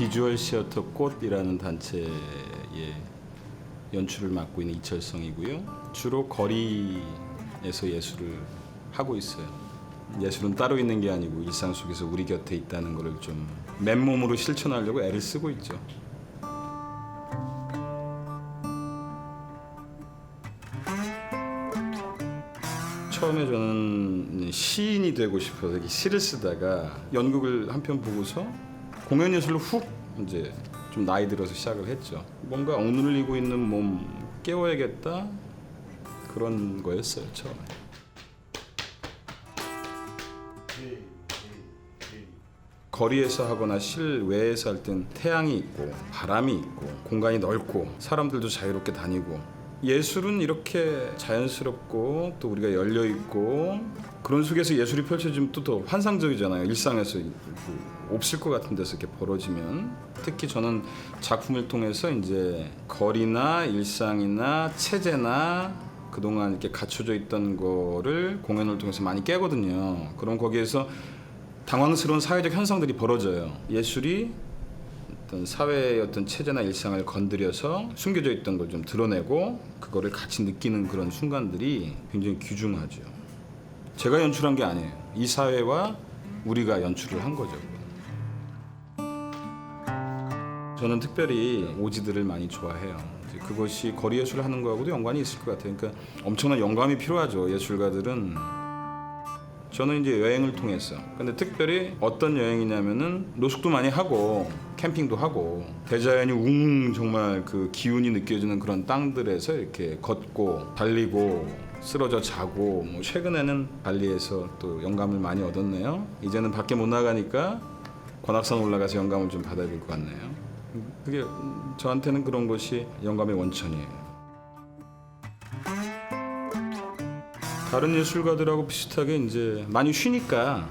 비주얼 시어터 꽃이라는 단체의 연출을 맡고 있는 이철성이고요. 주로 거리에서 예술을 하고 있어요. 예술은 따로 있는 게 아니고 일상 속에서 우리 곁에 있다는 것을 좀 맨몸으로 실천하려고 애를 쓰고 있죠. 처음에 저는 시인이 되고 싶어서 시를 쓰다가 연극을 한 편 보고서 공연 예술로 훅 이제 좀 나이 들어서 시작을 했죠. 뭔가 억눌리고 있는 몸 깨워야겠다 그런 거였어요 처음에. 거리에서 하거나 실외에서 할 땐 태양이 있고 바람이 있고 공간이 넓고 사람들도 자유롭게 다니고 예술은 이렇게 자연스럽고 또 우리가 열려 있고 그런 속에서 예술이 펼쳐지면 또 더 환상적이잖아요. 일상에서 그 없을 것 같은 데서 이렇게 벌어지면 특히 저는 작품을 통해서 이제 거리나 일상이나 체제나 그동안 이렇게 갖춰져 있던 거를 공연을 통해서 많이 깨거든요. 그럼 거기에서 당황스러운 사회적 현상들이 벌어져요. 예술이 어떤 사회의 어떤 체제나 일상을 건드려서 숨겨져 있던 걸 좀 드러내고 그거를 같이 느끼는 그런 순간들이 굉장히 귀중하죠. 제가 연출한 게 아니에요. 이 사회와 우리가 연출을 한 거죠. 저는 특별히 오지들을 많이 좋아해요. 그것이 거리 예술을 하는 거하고도 연관이 있을 것 같아요. 그러니까 엄청난 영감이 필요하죠. 예술가들은 저는 이제 여행을 통해서 근데 특별히 어떤 여행이냐면은 노숙도 많이 하고 캠핑도 하고. 대자연이 웅 정말 그 기운이 느껴지는 그런 땅들에서 이렇게 걷고 달리고 쓰러져 자고 뭐 최근에는 발리에서 또 영감을 많이 얻었네요. 이제는 밖에 못 나가니까 관악산 올라가서 영감을 좀 받아야 될 것 같네요. 그게 저한테는 그런 것이 영감의 원천이에요. 다른 예술가들하고 비슷하게 이제 많이 쉬니까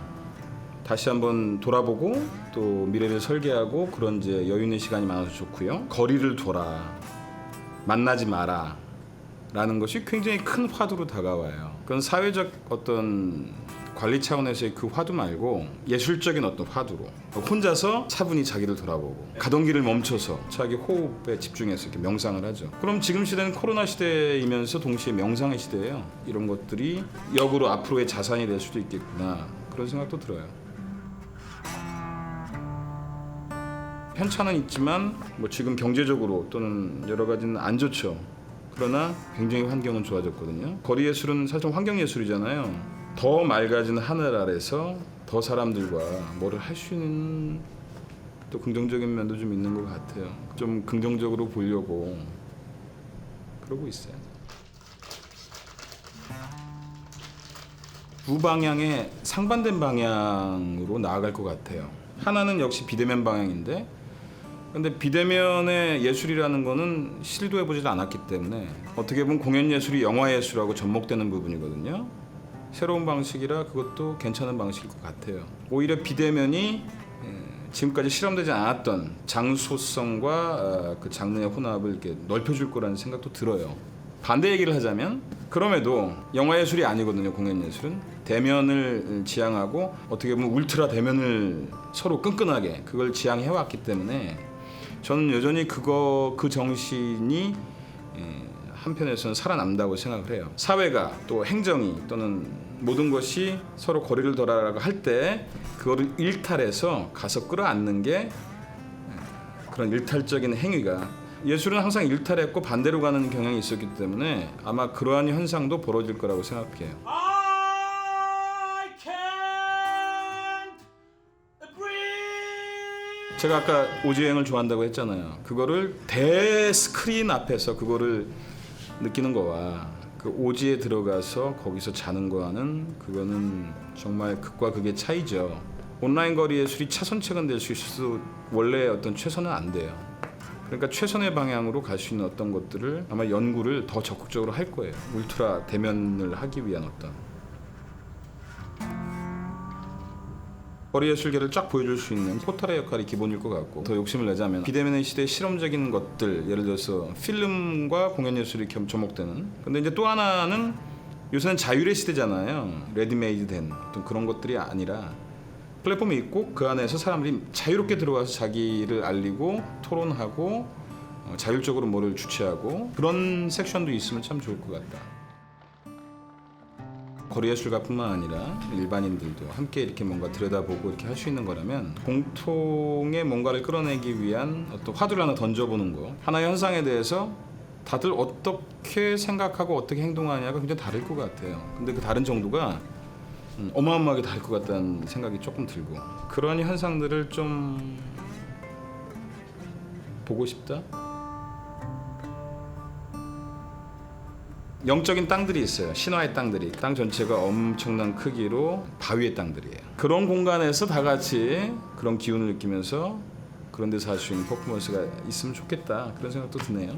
다시 한번 돌아보고 또 미래를 설계하고 그런 이제 여유 있는 시간이 많아서 좋고요. 거리를 돌아 만나지 마라 라는 것이 굉장히 큰 화두로 다가와요. 그건 사회적 어떤 관리 차원에서의 그 화두 말고 예술적인 어떤 화두로 혼자서 차분히 자기를 돌아보고 가던 길을 멈춰서 자기 호흡에 집중해서 이렇게 명상을 하죠. 그럼 지금 시대는 코로나 시대이면서 동시에 명상의 시대예요. 이런 것들이 역으로 앞으로의 자산이 될 수도 있겠구나 그런 생각도 들어요. 편차는 있지만 뭐 지금 경제적으로 또는 여러 가지는 안 좋죠. 그러나 굉장히 환경은 좋아졌거든요. 거리 예술은 사실 환경 예술이잖아요. 더 맑아진 하늘 아래서 더 사람들과 뭐를 할 수 있는 또 긍정적인 면도 좀 있는 것 같아요. 좀 긍정적으로 보려고 그러고 있어요. 두 방향의 상반된 방향으로 나아갈 것 같아요. 하나는 역시 비대면 방향인데 근데 비대면의 예술이라는 거는 시도해 보지도 않았기 때문에 어떻게 보면 공연 예술이 영화 예술하고 접목되는 부분이거든요. 새로운 방식이라 그것도 괜찮은 방식일 것 같아요. 오히려 비대면이 에, 지금까지 실험되지 않았던 장소성과 어, 그 장르의 혼합을 이렇게 넓혀줄 거라는 생각도 들어요. 반대 얘기를 하자면 그럼에도 영화 예술이 아니거든요. 공연 예술은 대면을 지향하고 어떻게 보면 울트라 대면을 서로 끈끈하게 그걸 지향해 왔기 때문에 저는 여전히 그거 그 정신이 에, 한편에서는 살아남다고 생각을 해요. 사회가 또 행정이 또는 모든 것이 서로 거리를 둬라라고 할 때 그거를 일탈해서 가서 끌어안는 게 에, 그런 일탈적인 행위가 예술은 항상 일탈했고 반대로 가는 경향이 있었기 때문에 아마 그러한 현상도 벌어질 거라고 생각해요. 제가 아까 오지여행을 좋아한다고 했잖아요. 그거를 대스크린 앞에서 그거를 느끼는 거와 그 오지에 들어가서 거기서 자는 거와는 그거는 정말 극과 극의 차이죠. 온라인 거리 예술이 차선책은 될 수 있어도 원래 어떤 최선은 안 돼요. 그러니까 최선의 방향으로 갈 수 있는 어떤 것들을 아마 연구를 더 적극적으로 할 거예요. 울트라 대면을 하기 위한 어떤 거리 예술계를 쫙 보여줄 수 있는 포털의 역할이 기본일 것 같고 더 욕심을 내자면 비대면의 시대의 실험적인 것들 예를 들어서 필름과 공연 예술이 겸 접목되는. 근데 이제 또 하나는 요새는 자율의 시대잖아요. 레디메이드 된 어떤 그런 것들이 아니라 플랫폼이 있고 그 안에서 사람들이 자유롭게 들어가서 자기를 알리고 토론하고 어, 자율적으로 뭐를 주최하고 그런 섹션도 있으면 참 좋을 것 같다. 거리예술가뿐만 아니라 일반인들도 함께 이렇게 뭔가 들여다보고 이렇게 할 수 있는 거라면 공통의 뭔가를 끌어내기 위한 어떤 화두를 하나 던져보는 거 하나의 현상에 대해서 다들 어떻게 생각하고 어떻게 행동하냐가 굉장히 다를 것 같아요. 근데 그 다른 정도가 음, 어마어마하게 다를 것 같다는 생각이 조금 들고 그런 현상들을 좀 보고 싶다. 영적인 땅들이 있어요. 신화의 땅들이 땅 전체가 엄청난 크기로 바위의 땅들이에요. 그런 공간에서 다 같이 그런 기운을 느끼면서 그런 데서 할 수 있는 퍼포먼스가 있으면 좋겠다 그런 생각도 드네요.